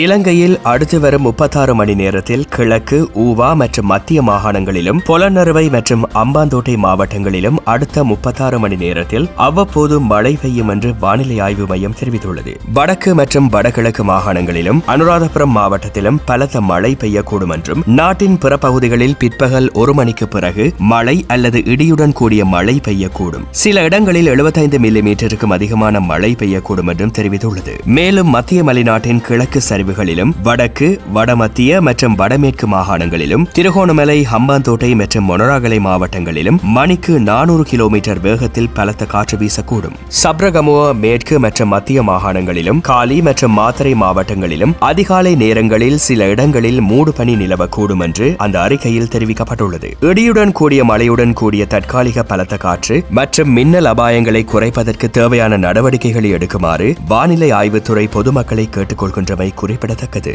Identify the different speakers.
Speaker 1: இலங்கையில் அடுத்து வரும் முப்பத்தாறு மணி நேரத்தில் கிழக்கு ஊவா மற்றும் மத்திய மாகாணங்களிலும் பொலநறுவை மற்றும் அம்பாந்தோட்டை மாவட்டங்களிலும் அடுத்த முப்பத்தாறு மணி நேரத்தில் அவ்வப்போது மழை பெய்யும் என்று வானிலை ஆய்வு மையம் தெரிவித்துள்ளது. வடக்கு மற்றும் வடகிழக்கு மாகாணங்களிலும் அனுராதபுரம் மாவட்டத்திலும் பலத்த மழை பெய்யக்கூடும் என்றும் நாட்டின் பிற பகுதிகளில் பிற்பகல் ஒரு மணிக்கு பிறகு மழை அல்லது இடியுடன் கூடிய மழை பெய்யக்கூடும். சில இடங்களில் 75 மில்லி மீட்டருக்கும் அதிகமான மழை பெய்யக்கூடும் என்றும் தெரிவித்துள்ளது. மேலும் மத்திய மலைநாட்டின் கிழக்கு சரிவுகளிலும் வடக்கு வடமத்திய மற்றும் வடமேற்கு மாகாணங்களிலும் திருகோணமலை ஹம்பாந்தோட்டை மற்றும் மொனராகலை மாவட்டங்களிலும் மணிக்கு நானூறு கிலோமீட்டர் வேகத்தில் பலத்த காற்று வீசக்கூடும். சப்ரகமுவ மேற்கு மற்றும் மத்திய மாகாணங்களிலும் காலி மற்றும் மாத்தரை மாவட்டங்களிலும் அதிகாலை நேரங்களில் சில இடங்களில் மூடு பனி நிலவக்கூடும் என்று அந்த அறிக்கையில் தெரிவிக்கப்பட்டுள்ளது. இடியுடன் கூடிய மழையுடன் கூடிய தற்காலிக பலத்த காற்று மற்றும் மின்னல் அபாயங்களை குறைப்பதற்கு தேவையான நடவடிக்கைகளை எடுக்குமாறு வானிலை ஆய்வுத்துறை பொதுமக்களை கேட்டுக்கொள்கின்றமை குறிப்பிடத்தக்கது.